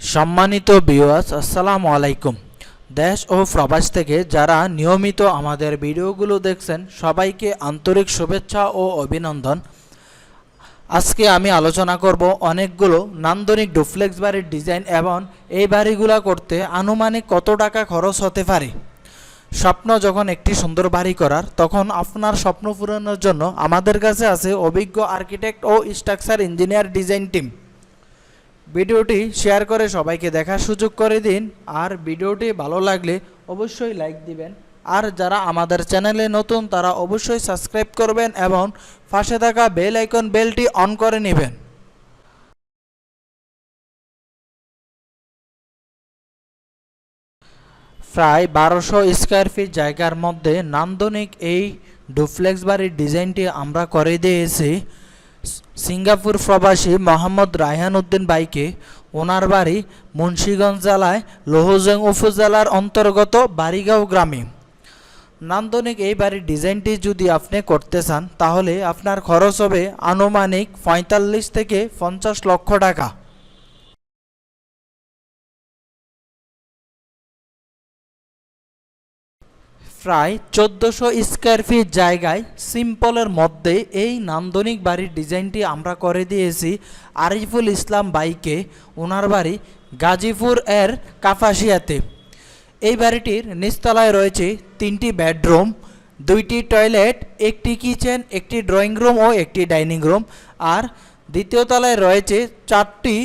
সম্মানিত বিওয়াস আসসালামু আলাইকুম। দেশ ও প্রবাস থেকে যারা নিয়মিত আমাদের ভিডিওগুলো দেখছেন, সবাইকে আন্তরিক শুভেচ্ছা ও অভিনন্দন। আজকে আমি আলোচনা করব অনেকগুলো নান্দনিক ডুফ্লেক্স বাড়ির ডিজাইন এবং এই বাড়িগুলো করতে আনুমানিক কত টাকা খরচ হতে পারে। স্বপ্ন যখন একটি সুন্দর বাড়ি করার, তখন আপনার স্বপ্ন পূরণের জন্য আমাদের কাছে আছে অভিজ্ঞ আর্কিটেক্ট ও স্ট্রাকচার ইঞ্জিনিয়ার ডিজাইন টিম। ভিডিওটি শেয়ার করে সবাইকে দেখার সুযোগ করে দিন। আর ভিডিওটি ভালো লাগলে অবশ্যই লাইক দিবেন। আর যারা আমাদের চ্যানেলে নতুন, তারা অবশ্যই সাবস্ক্রাইব করবেন এবং পাশে থাকা বেল আইকন বেলটি অন করে নেবেন। প্রায় বারোশো স্কোয়ার ফিট জায়গার মধ্যে নান্দনিক এই ডুপ্লেক্স বাড়ির ডিজাইনটি আমরা করে দিয়েছি। সিঙ্গাপুর প্রবাসী মোহাম্মদ রায়হান উদ্দিন বাইকে ওনার বাড়ি মুন্সীগঞ্জ জেলায় লোহজং উপজেলার অন্তর্গত বাড়িগাঁও গ্রামে। নান্দনিক এই বাড়ির ডিজাইনটি যদি আপনি করতে চান, তাহলে আপনার খরচ হবে আনুমানিক পঁয়তাল্লিশ থেকে পঞ্চাশ লক্ষ টাকা। প্রায় চোদ্দোশো স্কোয়ার ফিট জায়গায় সিম্পলের মধ্যে এই নান্দনিক বাড়ির ডিজাইনটি আমরা করে দিয়েছি আরিফুল ইসলাম বাইকে, ওনার বাড়ি গাজীপুর এর কাফাসিয়াতে এই বাড়িটির নিচতলায় রয়েছে তিনটি বেডরুম, দুইটি টয়লেট, একটি কিচেন, একটি ড্রয়িং রুম ও একটি ডাইনিং রুম। আর দ্বিতীয় তলায় রয়েছে চারটি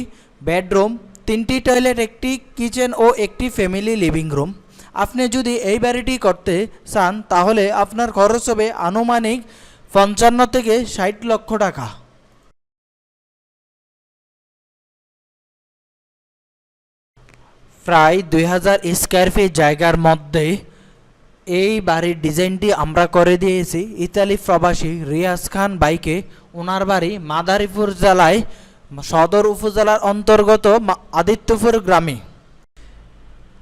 বেডরুম, তিনটি টয়লেট, একটি কিচেন ও একটি ফ্যামিলি লিভিং রুম। আপনি যদি এই বাড়িটি করতে চান, তাহলে আপনার খরচ হবে আনুমানিক পঞ্চান্ন থেকে ষাট লক্ষ টাকা। প্রায় দুই হাজার স্কোয়ার ফিট জায়গার মধ্যে এই বাড়ির ডিজাইনটি আমরা করে দিয়েছি। ইতালি প্রবাসী রিয়াজ খান বাইকে ওনার বাড়ি মাদারীপুর জেলায় সদর উপজেলার অন্তর্গত আদিত্যপুর গ্রামে।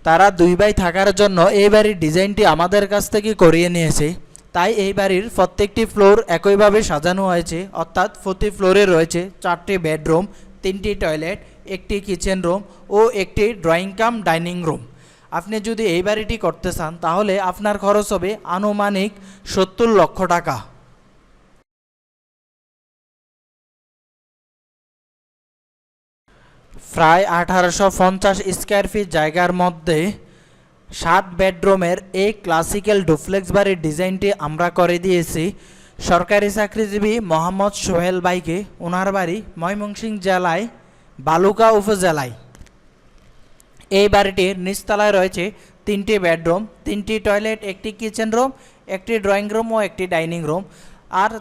তারা দুই ভাই থাকার জন্য এই বাড়ির ডিজাইনটি আমাদের কাছ থেকে করিয়ে নিয়েছে। তাই এই বাড়ির প্রত্যেকটি ফ্লোর একইভাবে সাজানো হয়েছে। অর্থাৎ প্রতি ফ্লোরে রয়েছে চারটি বেডরুম, তিনটি টয়লেট, একটি কিচেন রুম ও একটি ড্রয়িং কাম, ডাইনিং রুম। আপনি যদি এই বাড়িটি করতে চান, তাহলে আপনার খরচ হবে আনুমানিক সত্তর লক্ষ টাকা। প্রায় আঠারোশো পঞ্চাশ স্কোয়ার ফিট জায়গার মধ্যে সাত বেডরুমের এই ক্লাসিক্যাল ডুফ্লেক্স বাড়ির ডিজাইনটি আমরা করে দিয়েছি। সরকারি চাকরিজীবী মোহাম্মদ সোহেল বাইকে ওনার বাড়ি ময়মনসিংহ জেলায় বালুকা উপজেলায়। এই বাড়িটির নিচতলায় রয়েছে তিনটি বেডরুম, তিনটি টয়লেট, একটি কিচেন রুম, একটি ড্রয়িং রুম ও একটি ডাইনিং রুম। আর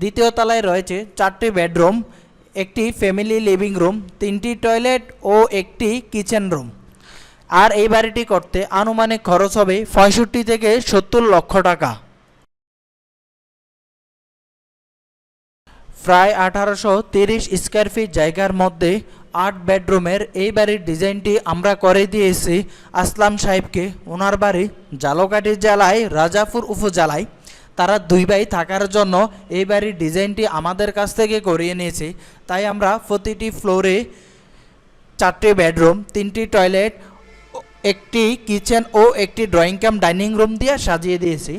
দ্বিতীয় তলায় রয়েছে চারটি বেডরুম একটি ফ্যামিলি লিভিং রুম তিনটি টয়লেট ও একটি কিচেন রুম আর এই বাড়িটি করতে আনুমানিক খরচ হবে পঁয়ষট্টি থেকে সত্তর লক্ষ টাকা। প্রায় আঠারোশো তিরিশ স্কোয়ার ফিট জায়গার মধ্যে আট বেডরুমের এই বাড়ির ডিজাইনটি আমরা করে দিয়েছি। আসলাম সাহেবকে ওনার বাড়ি জালকাঠি জেলায়, রাজাপুর উপজেলায়। তারা দুই ভাই থাকার জন্য এই বাড়ির ডিজাইনটি আমাদের কাছ থেকে করিয়ে নিয়েছে। তাই আমরা প্রতিটি ফ্লোরে চারটি বেডরুম, তিনটি টয়লেট, একটি কিচেন ও একটি ড্রয়িং কাম ডাইনিং রুম দিয়ে সাজিয়ে দিয়েছি।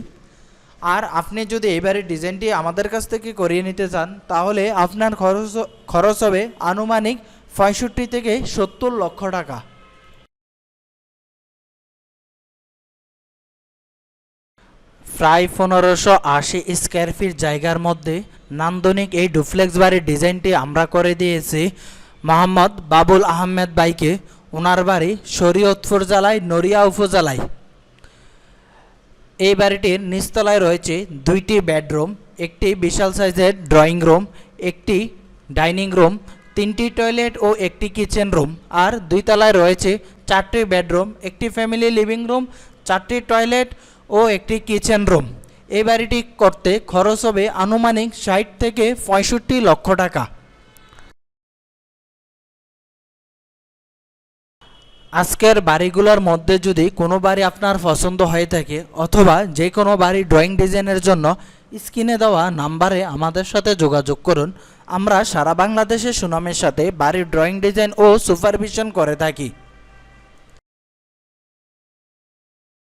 আর আপনি যদি এবারে ডিজাইনটি আমাদের কাছ থেকে করিয়ে নিতে চান, তাহলে আপনার খরচ খরচ হবে আনুমানিক পঁয়ষট্টি থেকে সত্তর লক্ষ টাকা। প্রায় পনেরোশো আশি স্কোয়ার ফিট জায়গার মধ্যে নান্দনিক এই ডুপ্লেক্স বাড়ির ডিজাইনটি আমরা করে দিয়েছি। মোহাম্মদ বাবুল আহমেদ বাইকে ওনার বাড়ি শরীয়তপুর জেলায়, নড়িয়া উপজেলায়। এই বাড়িটির নিচতলায় রয়েছে দুইটি বেডরুম, একটি বিশাল সাইজের ড্রয়িং রুম, একটি ডাইনিং রুম, তিনটি টয়লেট ও একটি কিচেন রুম। আর দুই তলায় রয়েছে চারটি বেডরুম, একটি ফ্যামিলি লিভিং রুম, চারটি টয়লেট ও একটি কিচেন রুম। এই বাড়িটি করতে খরচ হবে আনুমানিক ষাট থেকে পঁয়ষট্টি লক্ষ টাকা। আজকের বাড়িগুলোর মধ্যে যদি কোনো বাড়ি আপনার পছন্দ হয়ে থাকে অথবা যে কোনো বাড়ি ড্রয়িং ডিজাইনের জন্য স্ক্রিনে দেওয়া নাম্বারে আমাদের সাথে যোগাযোগ করুন। আমরা সারা বাংলাদেশে সুনামের সাথে বাড়ির ড্রয়িং ডিজাইন ও সুপারভিশন করে থাকি।